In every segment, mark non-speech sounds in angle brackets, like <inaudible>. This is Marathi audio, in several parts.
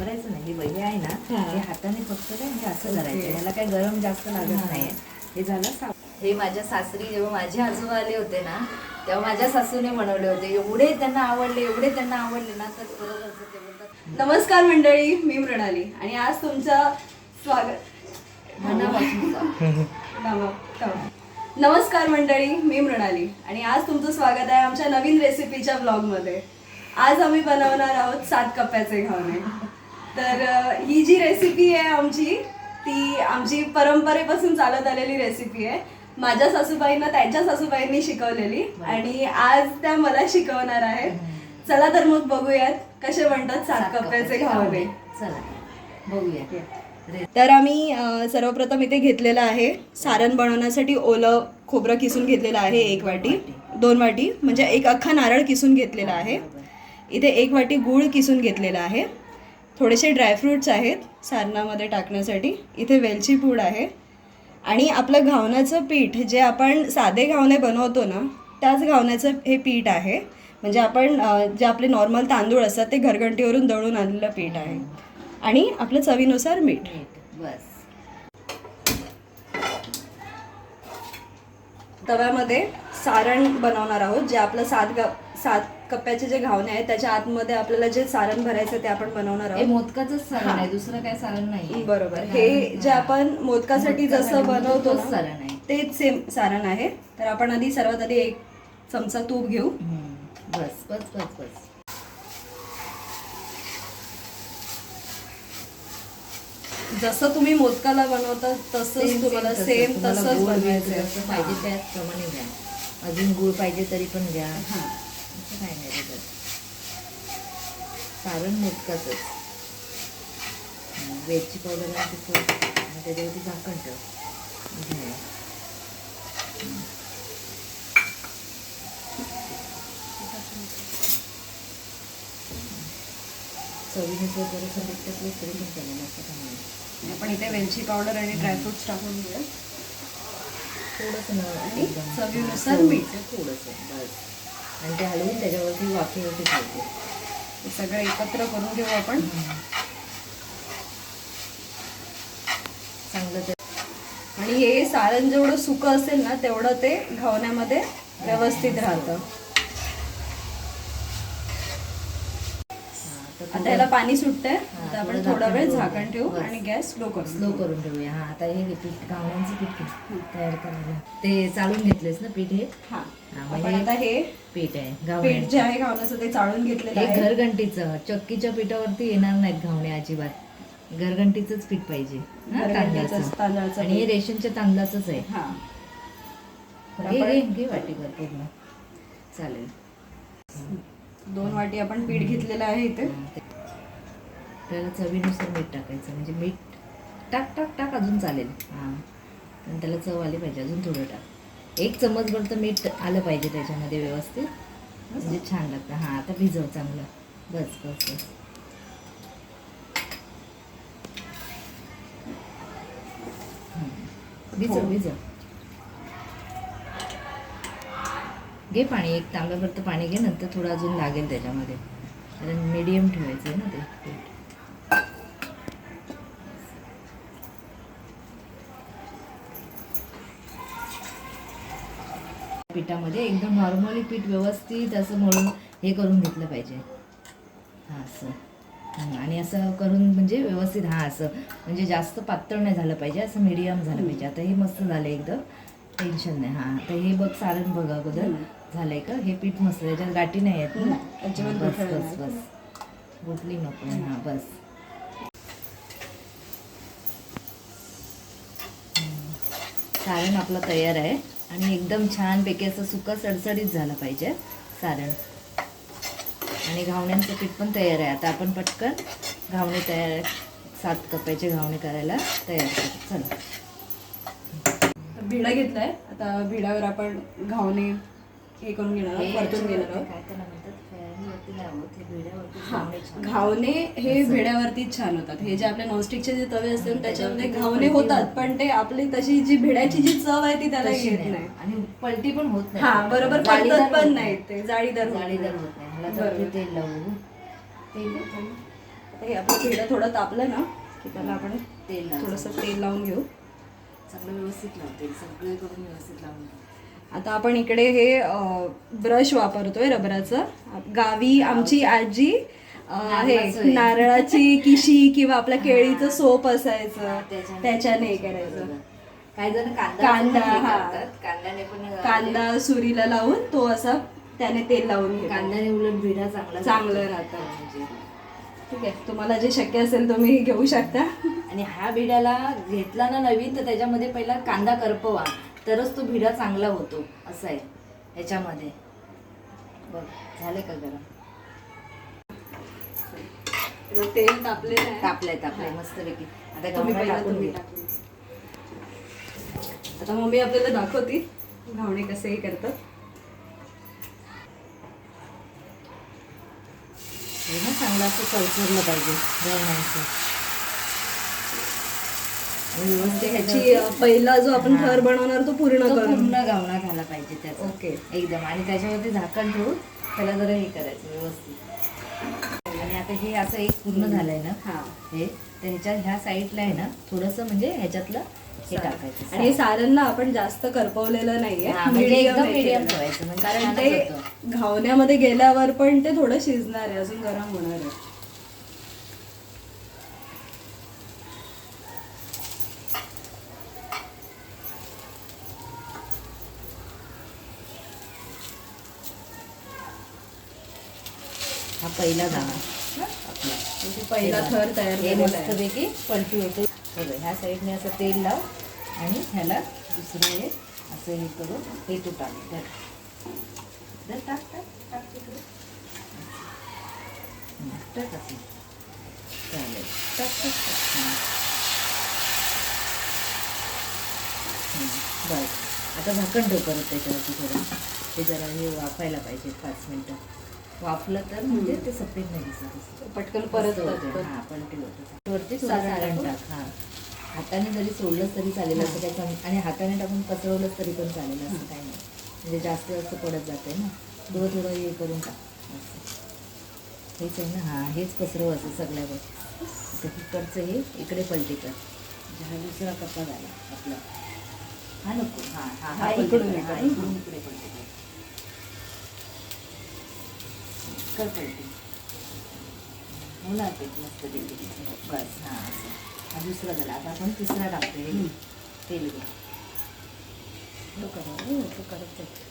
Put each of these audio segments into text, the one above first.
घाबरायचं नाही हे वही आहे ना हा. हाताने फक्त काय हे असं. करायचं ह्याला काय गरम जास्त लागत हा. नाहीये हे झालं हे माझ्या सासरी जेव्हा माझे आजोबा आले होते ना तेव्हा माझ्या सासूने बनवले होते एवढे त्यांना आवडले एवढे त्यांना आवडले ना तर बरोबर ते बोलतात. नमस्कार मंडळी मी मृणाली आणि आज तुमचं स्वागत. नमस्कार मंडळी मी मृणाली आणि आज तुमचं स्वागत आहे आमच्या नवीन रेसिपीच्या ब्लॉगमध्ये आज आम्ही बनवणार आहोत सात कप्प्याचे घावणे. तर ही जी रेसिपी आहे आमची ती आमची परंपरेपासून चालत आलेली रेसिपी आहे. माझ्या सासूबाईंना त्यांच्या सासूबाईंनी शिकवलेली. आणि आज त्या मला शिकवणार आहेत. चला तर मग बघूयात कसे म्हणतात सात कप्प्याचे घावणे. चला बघूया. रे- तर आम्ही सर्वप्रथम इथे घेतलेलं आहे सारण बनवण्यासाठी ओलं खोबरं किसून घेतलेलं आहे एक वाटी. दोन वाटी. म्हणजे एक अख्खा नारळ किसून घेतलेला आहे. इथे एक वाटी गूळ किसून घेतलेला आहे. थोडेसे ड्रायफ्रूट्स आहेत सारणामध्ये टाकण्यासाठी. इथे वेलची पूड आहे. आणि आपलं घावण्याचं पीठ जे आपण साधे घावणे बनवतो ना त्याच घावण्याचं हे पीठ आहे. म्हणजे आपण जे आपले नॉर्मल तांदूळ असतात ते घरघंटीवरून दळून आणलेलं पीठ आहे. आणि आपलं चवीनुसार मीठ. मीठ बस. तव्यामध्ये सारण बनवणार आहोत जे आपलं सात गा सात कप्प्याचे जे घावणे आहेत त्याच्या आतमध्ये आपल्याला जे सारण भरायचं ते आपण बनवणार हे आहोत. मोदकाच सारण आहे दुसरं काय सारण नाही. बरोबर. हे जे आपण मोदकासाठी जसं बनवतो सारण आहे. तेच सेम सारण आहे. तर आपण आधी सर्वात आधी एक चमचा तूप घेऊ. बस बस बस बस. जसं तुम्ही मोदकाला बनवता तसंच तुम्हाला. सेम तसंच बनवायचं. पाहिजे त्याप्रमाणे घ्या. अजून गुळ पाहिजे तरी पण घ्या. हां. काय नाही त्याच्यात सारण मोदकाच वेलची पावडर आणि आणि त्याच्यावरती झाकण ठेव. जरासं मीठ टाकलं तरी पण चालेल असं आपण इथे वेलची पावडर आणि ड्रायफ्रुट्स टाकून घेऊया थोडंसं न आणि चवीनुसार हां, मीठ. थोडंसं बस. आणि ते हलवून त्याच्यावरती वाफेवरती ठेवते हे सगळं एकत्र करून घेऊ आपण. चांगलं ते आणि हे सारण जेवढं सुकं असेल ना तेवढं ते घावण्यामध्ये व्यवस्थित राहतं हां, तर आता याला पाणी सुटतंय. आता आपण थोडं वेळ झाकण ठेवू. आणि गॅस स्लो करू. स्लो करून ठेवूया. हा आता हे पीठ घावण्यांचं पीठ घे. तयार करायला. ते चालून घेतलेस ना पीठ हे? आपण आता हे पीठ आहे पीठ जे आहे घावण्याचं ते चाळून घेतलेलं हे आहे. घरघंटीचं. चक्कीच्या पिठावरती येणार नाहीत घावणे अजिबात. घरघंटीचंच पीठ पाहिजे. हा, घरघंटीचंच तांदळाचं. तांदळाचं आणि हे पीठ. रेशनच्या तांदळाचंच आहे. हा. तर घे आपण घे घे वाटीभर पूर्ण. चालेल. दोन वाटी आपण पीठ घेतलेलं आहे इथे. हा, त्याला चवीनुसार मीठ टाकायचं म्हणजे मीठ टाक टाक टाक अजून चालेल. हां. आणि त्याला चव आली पाहिजे अजून थोडं टाक. एक चमचभर तर मीठ आलं पाहिजे त्याच्यामध्ये व्यवस्थित. म्हणजे छान लागतं. हां आता भिजव चांगलं. बस बस बस. भिजव भिजव. घे पाणी एक तांब्याभर तर पाणी घे नंतर थोडं अजून लागेल त्याच्यामध्ये. कारण मीडियम ठेवायचं आहे ना ते पीठ. पिठामध्ये एकदम नॉर्मली पीठ व्यवस्थित असं म्हणून हे करून घेतलं पाहिजे. हां असं. आणि असं करून म्हणजे व्यवस्थित हां असं. म्हणजे जास्त पातळ नाही झालं पाहिजे असं मीडियम झालं पाहिजे. आता हे मस्त झालं एकदम. टेन्शन नाही हां. आता हे बघ सारण बघा अगोदर. झालंय का? हे पीठ मस्त त्याच्यात गाठी नाही आहेत ना? अजिबात हां, बस बस. बस. गुटली नको हां बस. सारण आपलं तयार आहे. आणि एकदम छानपैकी असं सुकं सडसडीत झालं पाहिजे सारण. आणि घावण्यांचं पीठ पण तयार आहे. आता आपण पटकन घावणे तयार सात कप्प्याचे घावणे करायला तयार करू. चला. भिडा घेतलाय. आता भिडावर आपण घावणे हे करून घेणार आहोत परतून घेणार आहोत. होत हे भिड्यावरती घावणे छान. घावणे होतात. हे जे आपले नॉनस्टिकचे जे तवे असतात त्याच्यामध्ये घावणे होतात पण ते आपली तशी जी भिड्याची जी चव आहे ती त्याला येत नाही. आणि पलटी पण होत नाही. हा बरोबर होत पण नाही. ते जाळीदार जाळीदार. होत नाही. तेल लावू. तेल. हे आपलं भेडं थोडं तापलं ना की त्याला आपण तेल. थोडंसं तेल लावून घेऊ. चांगलं व्यवस्थित लावते. सगळे करून व्यवस्थित लावून घे. आता आपण इकडे हे ब्रश वापरतोय रबराचं गावी आमची आजी हे नारळाचं किशी किंवा आपल्या केळीचं सोप असायचं त्याच्याने- करायचं. काही जण कांदा कांदा, पण. करतात. कांद्याने पण कांदा सुरीला लावून तो असा त्याने तेल लावून कांद्याने उलट भिडा चांगला चांगलं. राहतं. म्हणजे ठीक आहे तुम्हाला जे शक्य असेल तुम्ही घेऊ शकता आणि हा भिड्याला घेतला ना नवीन तर त्याच्यामध्ये पहिला कांदा करपवा तरच तो भिडा चांगला होतो असं आहे. ह्याच्यामध्ये. बघ झाले का गरम? तेल तापलेलं आहे? तापलंय तापलंय मस्तपैकी. आता तुम्ही गव्हाणं पहिला टाकून तुम्ही घे. टाकून. आता मम्मी आपल्याला दाखवती घावणे कसेही करतात. हे ना चांगलं असं चरचरलं पाहिजे गव्हाचं ह्याची अ, पहिला जो आपण हा. थर बनवणार तो पूर्ण तो करून. पूर्ण गावणा झाला पाहिजे त्याचा. ओके. एकदम. आणि त्याच्यावरती झाकण ठेवून त्याला जरा हे करायचं व्यवस्थित. आणि आता हे असं एक पूर्ण झालंय ना? हा. हे. तर ह्याच्या ह्या साईडला आहे ना थोडंसं म्हणजे ह्याच्यातलं हे टाकायचं. आणि हे सारण ना आपण जास्त करपवलेलं नाहीये. हा, म्हणजे medium एकदम हे medium केलेलं. ठेवायचं, म्हणजे कारण छानच ते होतं. घावण्यामध्ये गेल्यावर पण ते थोडं शिजणार आहे अजून गरम होणार आहे. पहिला आपला. म्हणजे पहिला थर तयार हे मस्तपैकी पलटी होते. बघा ह्या साईडने असं तेल लाव आणि ह्याला दुसरं हे असं हे करून हे तू टाक. धर, टाक टाक. टाक तिकडे. टाक असं चालेल. टाक टाक बस आता झाकण ठेव परत त्याच्यावरती थोडं. ते जरा हे वाफायला पाहिजे पाच मिनटं. वाफलं तर म्हणजे ते सफेद नाही दिसत. पटकन परत हा. वरती सारण टाकू? हा. हाताने जरी सोडलंच तरी चालेल असं काही आणि हाताने टाकून पसरवलंच तरी पण चालेल असं काही नाही. म्हणजे जास्त जास्त पडत जाते ना. थोडं थोडं हे करून टाक. हेच आहे ना हा हेच पसरव असं सगळ्यावर. तिकडचं हे इकडे पलटी कर. म्हणजे हा दुसरा कप्पा झाला आपला. हा नको. हा हा हा. हा, इकडून इकडे पलटी ते मस्त. बस हा असं हा दुसरा झाला आता आपण तिसरा टाकतोय हे घे. तेल घे तो करा, तो करत आहे.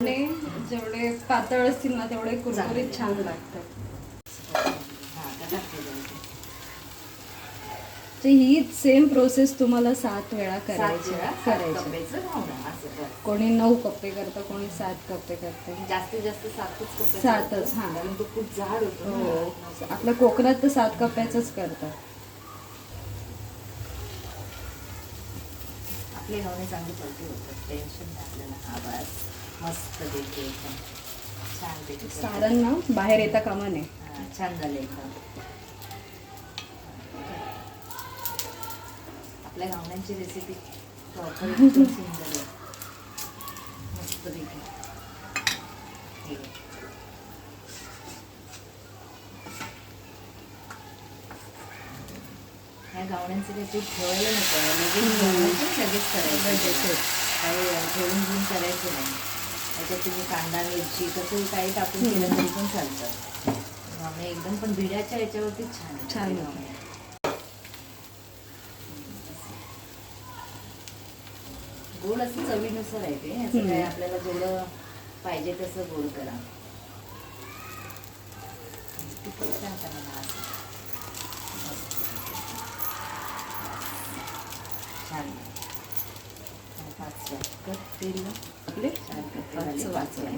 आणि जेवढे पातळ असतील ना तेवढे. कुरकुरीत छान लागतात हा आता टाकते जरा ते. तर ही सेम प्रोसेस तुम्हाला सात वेळा करायची करायची. कोणी नऊ कप्पे करतं कोणी सात कप्पे करते. जास्तीत जास्त सातच कप्पे सातच, हा. कारण तो खूप होतो. हो. आपल्या कोकणात तर सात कप्प्याच करतात. आपले घावणे चांगली पलटी होतात टेन्शन आपल्याला मस्त एकदम छान सारण ना बाहेर येता कामा नये. छान झालं एकदम आपल्या घावण्यांची रेसिपी प्रॉपर एकदम <laughs> सुंदर आहे. मस्त हे घे. ह्या गावण्यांचं काही पीठ ठेवायला नको. लगेच लगेच करायचं. काही ठेवून घेऊन करायचं नाही. त्याच्यात तुम्ही कांदा मिरची कसं काही टाकून केलं तरी पण चालतं. घावणे एकदम पण भिड्याच्या याच्यावरती छान. छान ते असं चवीनुसार आहे ते. असं काय आपल्याला जेवढं पाहिजे तसं गोड करा. छान पाच कप तेल आपले छान पाच झाले,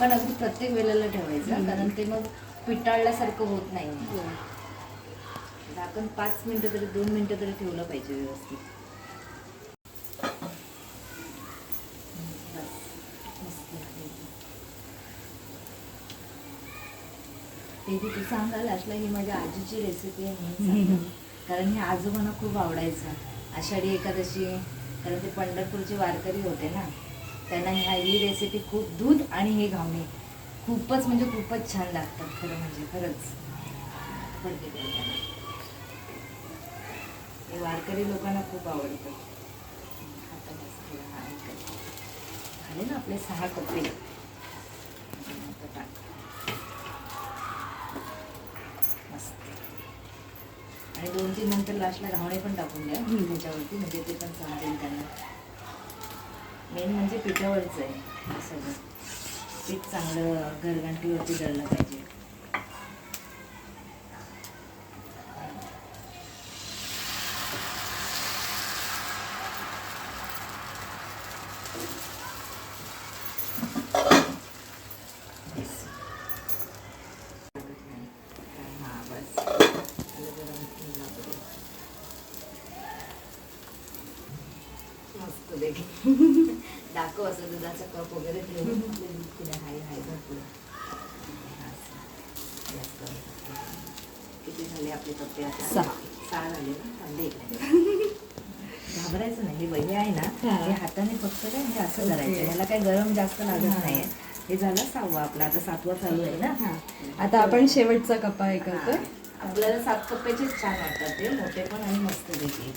झाकण अगदी प्रत्येक वेळेला ठेवायचं कारण ते मग पिटाळल्यासारखं होत नाही. झाकण पाच मिनिटं तरी दोन मिनिटं तरी ठेवलं पाहिजे व्यवस्थित. ते तू सांगा लास्टला ही माझ्या आजीची रेसिपी आहे. कारण हे आजोबांना खूप आवडायचं. आषाढी एकादशी कारण ते पंढरपूरचे वारकरी होते ना. त्यांना ह्या ही रेसिपी खूप दूध आणि हे घावणे. खूपच म्हणजे खूपच छान लागतात खरं म्हणजे खरंच. हे वारकरी लोकांना खूप आवडतं. झाले ना आपले सहा कपडे. आणि दोन तीन नंतर लास्टला घावणे पण टाकून द्या. त्याच्यावरती म्हणजे ते पण समजेल त्यांना. मेन म्हणजे पिठावरचं आहे असं सगळं. पीठ चांगलं घरगंटीवरती दळलं पाहिजे हा बस आलं गरम केलं आपण. मस्त देखील दाखव असं दुधाचा कप वगैरे ठेवून पुढे हाय हाय भरपूर. किती झाले आपले कप्पे आता सहा. सहा झाले ना कांदे. <laughs> घाबरायचं नाही हे वहिले आहे ना हा. हाताने फक्त काय हे असं करायचं ह्याला काय गरम जास्त लागत हा. नाहीये हे झालं सहावा आपला आता सातवा चालू आहे ना हा आता आपण शेवटचा कप्पा हे करतोय. आपल्याला सात कप्प्याचेच छान वाटतात ते मोठे पण आणि मस्त देखील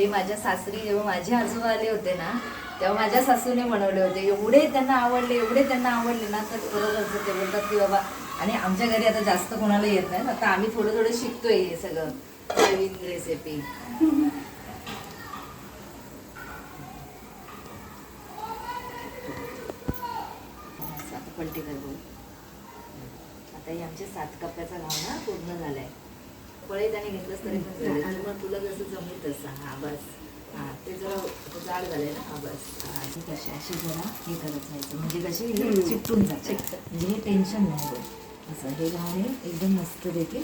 हे माझ्या सासरी जेव्हा माझे आजोबा आले होते ना तेव्हा माझ्या सासूने बनवले होते एवढे त्यांना आवडले एवढे त्यांना आवडले ना तर बरोबरच ते बोलतात की बाबा आणि आमच्या घरी आता जास्त कोणाला येत नाही. आता आम्ही थोडं थोडं शिकतोय हे सगळं नवीन रेसिपी आता पलटी कर बोल आता हे आमचे सात कप्प्याचा घावना पूर्ण झालाय तरी पण चालेल आणि मग तुला जसं जमेल तसं. हा बस. हा ते जरा जाड झालंय ना. हा बस. हा कशी अशी जरा हे करत जायचं. म्हणजे कशी हम्म. चिकटून जाते. म्हणजे हे टेन्शन नाही असं हे एकदम मस्त देखील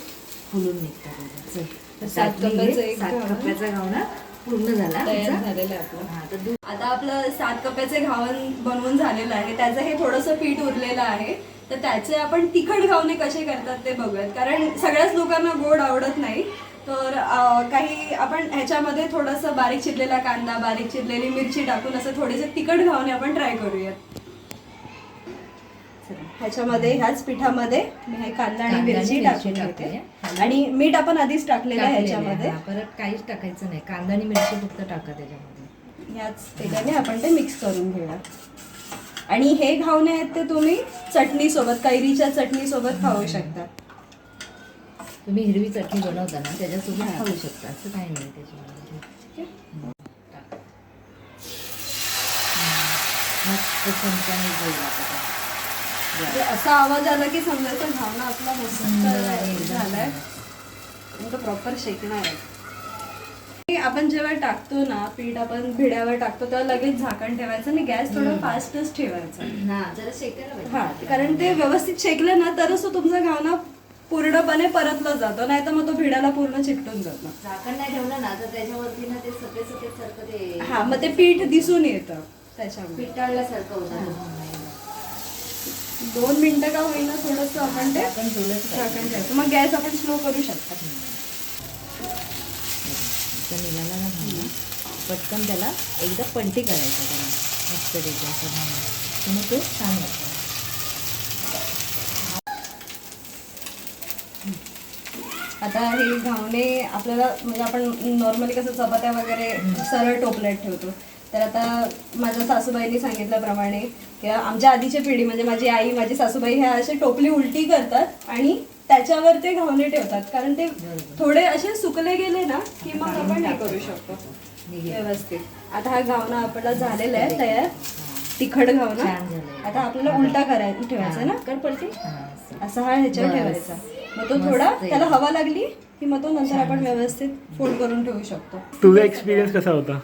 फुलून निघतात सात कप्प्याचं पूर्ण झाला. झालेलं आता आपलं सात कप्प्याचे घावन बनवून झालेलं आहे. त्याचं हे थोडंसं पीठ उरलेलं आहे. तर त्याचे आपण तिखट घावणे कसे करतात ते बघूयात. कारण सगळ्याच लोकांना गोड आवडत नाही. तर काही आपण ह्याच्यामध्ये थोडंसं बारीक चिरलेला कांदा बारीक चिरलेली मिरची टाकून असं थोडेसे तिखट घावणे आपण ट्राय करूयात. ह्याच्यामध्ये ह्याच पिठामध्ये मी हे कांदा आणि मिरची टाकून टाकते. घेते आणि मीठ आपण आधीच टाकलेलं आहे. ह्याच्यामध्ये. परत काहीच टाकायचं नाही. कांदा आणि मिरची फक्त टाका त्याच्यामध्ये. ह्याच तेलाने आपण ते मिक्स करून घेऊया आणि हे घावणे आहेत ते तुम्ही चटणी सोबत कैरीच्या चटणी सोबत खाऊ शकता. तुम्ही हिरवी चटणी बनवता ना त्याच्यासोबत. खाऊ शकता. असं काही नाही त्याच्यामध्ये. मस्त चमच्याने म्हणजे असा आवाज आला की समजायचं घावणं आपला मस्त झालाय. प्रॉपर शेकणार आहे. आपण जेव्हा टाकतो ना पीठ आपण भिड्यावर टाकतो तेव्हा लगेच झाकण ठेवायचं आणि गॅस थोडं. फास्टच ठेवायचा. हा जरा शेकायला पाहिजे. हा कारण ते व्यवस्थित शेकलं ना तरच तो तुमचा घावना पूर्णपणे परतला जातो. नाही तर मग तो भिड्याला पूर्ण चिकटून जातो. झाकण नाही ठेवलं ना तर त्याच्यावरती ना ते सफेद सफेद सारखं ते हा मग ते पीठ दिसून येतं त्याच्यामध्ये पिटाळल्यासारखं होतं. दोन मिनिटं का होईना थोडस आपण ते झाकण. ठेवायचं. मग गॅस आपण स्लो करू शकता. इथं निघाला ना घावना पटकन त्याला एकदा पलटी करायचं त्याला. मस्त देखील असं तर मग तो छान होतो आता हे घावणे आपल्याला म्हणजे आपण नॉर्मली कसं चपात्या वगैरे सरळ टोपल्यात ठेवतो. तर आता माझ्या सासूबाईंनी सांगितल्याप्रमाणे की आमच्या आधीची पिढी म्हणजे माझी आई माझी सासूबाई ह्या असे टोपली उलटी करतात आणि त्याच्यावर ते घावणे ठेवतात. कारण ते. थोडे असे सुकले गेले ना की मग आपण हे करू शकतो. व्यवस्थित. आता हा घावना आपला झालेला आहे तयार. तिखट घावना. आता आपल्याला उलटा करायचा ठेवायचा ना? कर हा, असं. हा ह्याच्यावर. ठेवायचा. मग तो थोडा. त्याला हवा लागली की मग तो नंतर आपण व्यवस्थित फोल्ड करून ठेवू शकतो. तुझा एक्सपिरियन्स कसा होता?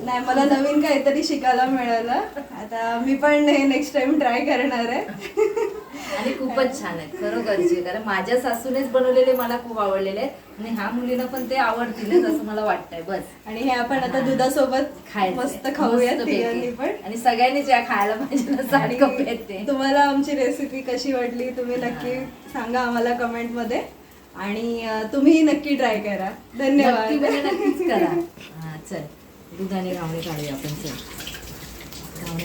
नाही मला नवीन काहीतरी शिकायला मिळालं. आता मी पण नेक्स्ट टाइम ट्राय करणार आहे. <laughs> आणि खूपच छान आहेत खरोखरची कारण माझ्या सासूनेच बनवलेले मला खूप आवडलेले आहेत. आणि ह्या मुलींना पण ते आवडतीलच असं मला वाटतंय. बस. आणि हे आपण आता दुधासोबत खायचं मस्त खाऊयात मस्तपैकी. तिघांनी पण. आणि सगळ्यांनीच या खायला पाहिजे ना साडी कपडे आहेत ते. तुम्हाला आमची रेसिपी कशी वाटली तुम्ही नक्की सांगा आम्हाला कमेंटमध्ये. आणि अं, तुम्हीही नक्की ट्राय करा. नक्की म्हणजे धन्यवाद नक्कीच करा. <laughs> हा चल. दुधाने घावणे काढूया आपण चल.